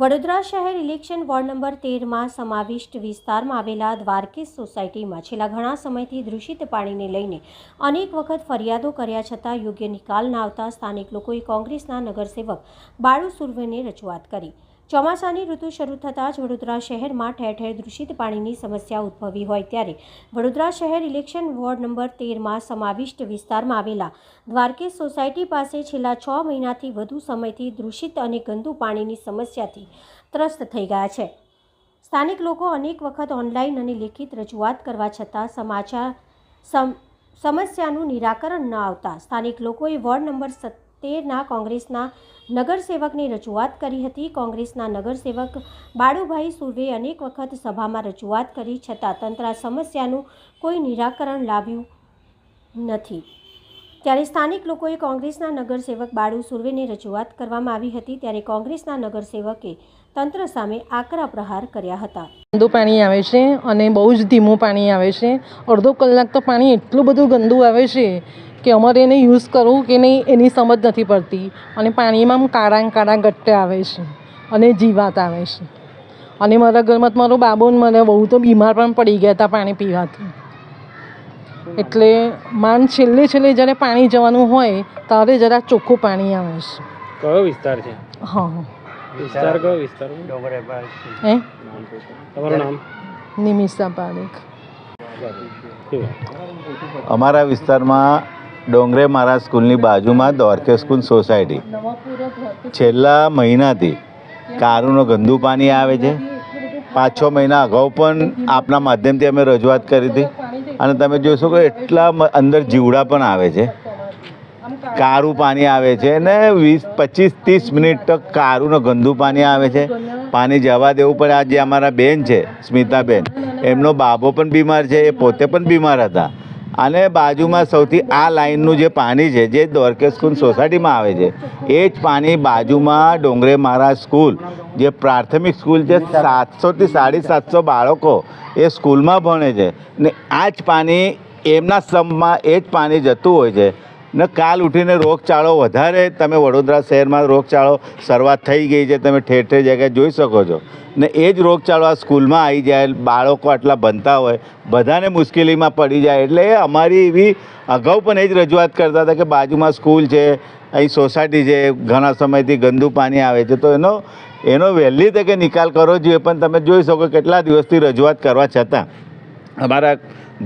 વડોદરા શહેર election ward number તેરમાં સમાવિષ્ટ વિસ્તારમાં આવેલા દ્વારકેશ સોસાયટીમાં છેલ્લા ઘણા સમયથી દૂષિત પાણીને લઈને અનેક વખત ફરિયાદો કર્યા છતાં યોગ્ય નિકાલ ના આવતા સ્થાનિક લોકોએ કોંગ્રેસના નગરસેવક બાળુ સુર્વેને રજૂઆત કરી. ચોમાસાની ઋતુ શરૂ થતાં જ વડોદરા શહેરમાં ઠેર ઠેર દૂષિત પાણીની સમસ્યા ઉદ્ભવી હોય ત્યારે વડોદરા શહેર ઇલેક્શન વોર્ડ નંબર તેરમાં સમાવિષ્ટ વિસ્તારમાં આવેલા દ્વારકેશ સોસાયટી પાસે છેલ્લા છ મહિનાથી વધુ સમયથી દૂષિત અને ગંદુ પાણીની સમસ્યાથી ત્રસ્ત થઈ ગયા છે. સ્થાનિક લોકો અનેક વખત ઓનલાઈન અને લેખિત રજૂઆત કરવા છતાં સમાચાર સમ, સમસ્યાનું નિરાકરણ ન આવતા સ્થાનિક લોકોએ વોર્ડ નંબર સત્તેરના કોંગ્રેસના નગરસેવકની રજૂઆત કરી હતી. કોંગ્રેસના નગરસેવક બાળુભાઈ સુર્વે અનેક વખત સભામાં રજૂઆત કરી, છતાં તંત્ર સમસ્યાનું કોઈ નિરાકરણ લાવ્યું નથી. ત્યારે સ્થાનિક લોકોએ કોંગ્રેસના નગરસેવક બાળુ સુર્વેને રજૂઆત કરવામાં આવી હતી, ત્યારે કોંગ્રેસના નગરસેવકે તંત્ર સામે આકરા પ્રહાર કર્યા હતા. ગંદુ પાણી આવે છે અને બહુ જ ધીમું પાણી આવે છે. અડધો કલાક તો પાણી એટલું બધું ગંદુ આવે છે કે અમારે એને યુઝ કરવું કે નહીં એની સમજ નથી પડતી. અને પાણીમાં આમ કાળા કાળા ગટ્ટે આવે છે અને જીવાત આવે છે. અને મારા ઘરમાં તો મારો બાબો ને મને બહુ તો બીમાર પણ પડી ગયા હતા પાણી પીવાથી. એટલે માન છેલ્લે છેલ્લે જ્યારે પાણી જવાનું હોય ત્યારે જરા ચોખ્ખું પાણી આવે છે. કયો વિસ્તાર છે? હા. વિસ્તાર કયો વિસ્તાર? હે? તમારું નામ? નિમિષા પારેખ અમારા વિસ્તારમાં ડોંગરે મારા સ્કૂલની બાજુમાં દોરકે સ્કૂલ સોસાયટી. છેલ્લા મહિનાથી કારુનો ગંદુ પાણી આવે છે. પાંચ છ મહિના અગાઉ પણ આપના માધ્યમથી અમે રજૂઆત કરી હતી. અને તમે જોશો કે એટલા અંદર જીવડા પણ આવે છે. કારું પાણી આવે છે ને વીસ, પચીસ, ત્રીસ મિનિટ તો કારું ગંદુ પાણી આવે છે. પાણી જવા દેવું પડે. આ જે અમારા બેન છે, સ્મિતાબેન, એમનો બાબો પણ બીમાર છે, એ પોતે પણ બીમાર હતા. અને બાજુમાં સૌથી આ લાઈનનું જે પાણી છે, જે દ્વારકેશ સ્કૂલ સોસાયટીમાં આવે છે, એ જ પાણી બાજુમાં ડોંગરે મારા સ્કૂલ, જે પ્રાથમિક સ્કૂલ છે, સાતસોથી સાડી સાતસો બાળકો એ સ્કૂલમાં ભણે છે. ને આ જ પાણી એમના સ્તંભમાં એ જ પાણી જતું હોય છે. ને કાલ ઉઠીને રોગચાળો વધારે. તમે વડોદરા શહેરમાં રોગચાળો શરૂઆત થઈ ગઈ છે. તમે ઠેર ઠેર જગ્યાએ જોઈ શકો છો. ને એ જ રોગચાળો આ સ્કૂલમાં આવી જાય. બાળકો આટલા બનતા હોય. બધાને મુશ્કેલીમાં પડી જાય. એટલે એ અમારી એવી અગાઉ પણ એ જ રજૂઆત કરતા હતા કે બાજુમાં સ્કૂલ છે, અહીં સોસાયટી છે, ઘણા સમયથી ગંદુ પાણી આવે છે. તો એનો એનો વહેલી તકે નિકાલ કરવો જોઈએ. પણ તમે જોઈ શકો કેટલા દિવસથી રજૂઆત કરવા છતાં અમારા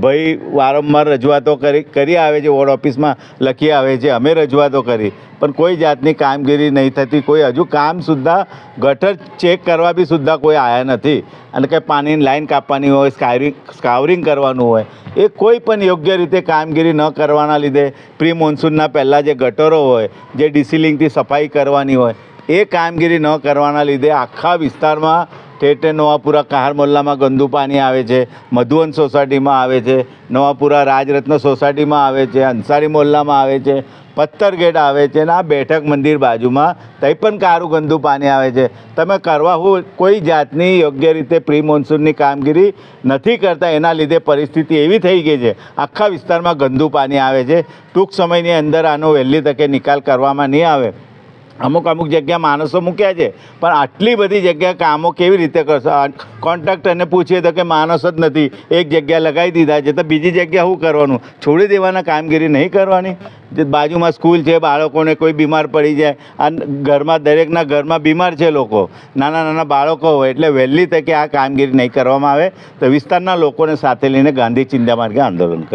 ભાઈ વારંવાર રજૂઆતો કરી કરી આવે છે, વોર્ડ ઓફિસમાં લખી આવે છે, અમે રજૂઆતો કરી. પણ કોઈ જાતની કામગીરી નહીં થતી, કોઈ હજુ કામ સુદ્ધા ગટર ચેક કરવા બી સુદ્ધા કોઈ આવ્યા નથી. અને કંઈ પાણીની લાઈન કાપવાની હોય, સ્કાયરિંગ સ્કાવરિંગ કરવાનું હોય, એ કોઈ પણ યોગ્ય રીતે કામગીરી ન કરવાના લીધે પ્રી મોન્સૂનના પહેલાં જે ગટરો હોય, જે ડિસિલિંગથી સફાઈ કરવાની હોય, એ કામગીરી ન કરવાના લીધે આખા વિસ્તારમાં ઠેર નવાપુરા કહાર મોલ્લામાં ગંદુ પાણી આવે છે, મધુવન સોસાયટીમાં આવે છે, નવાપુરા રાજરત્ન સોસાયટીમાં આવે છે, અંસારી મોલ્લામાં આવે છે, પથ્થર ગેટ આવે છે અને આ બેઠક મંદિર બાજુમાં તઈ પણ કારું ગંદુ પાણી આવે છે. તમે કરવા હું કોઈ જાતની યોગ્ય રીતે પ્રી મોન્સૂનની કામગીરી નથી કરતા, એના લીધે પરિસ્થિતિ એવી થઈ ગઈ છે. આખા વિસ્તારમાં ગંદુ પાણી આવે છે. ટૂંક સમયની અંદર આનો વહેલી તકે નિકાલ કરવામાં નહીં આવે. અમુક અમુક જગ્યા માણસો મૂક્યા છે, પણ આટલી બધી જગ્યા કામો કેવી રીતે કરશો? કોન્ટ્રાક્ટરને પૂછીએ તો કે માણસ જ નથી, એક જગ્યા લગાવી દીધા છે, તો બીજી જગ્યા શું કરવાનું? છોડી દેવાના કામગીરી નહીં કરવાની? જે બાજુમાં સ્કૂલ છે, બાળકોને કોઈ બીમાર પડી જાય, આ ઘરમાં દરેકના ઘરમાં બીમાર છે લોકો, નાના નાના બાળકો હોય એટલે વહેલી તકે આ કામગીરી નહીં કરવામાં આવે, તો વિસ્તારના લોકોને સાથે લઈને ગાંધી ચિંતા માર્ગે આંદોલન કરે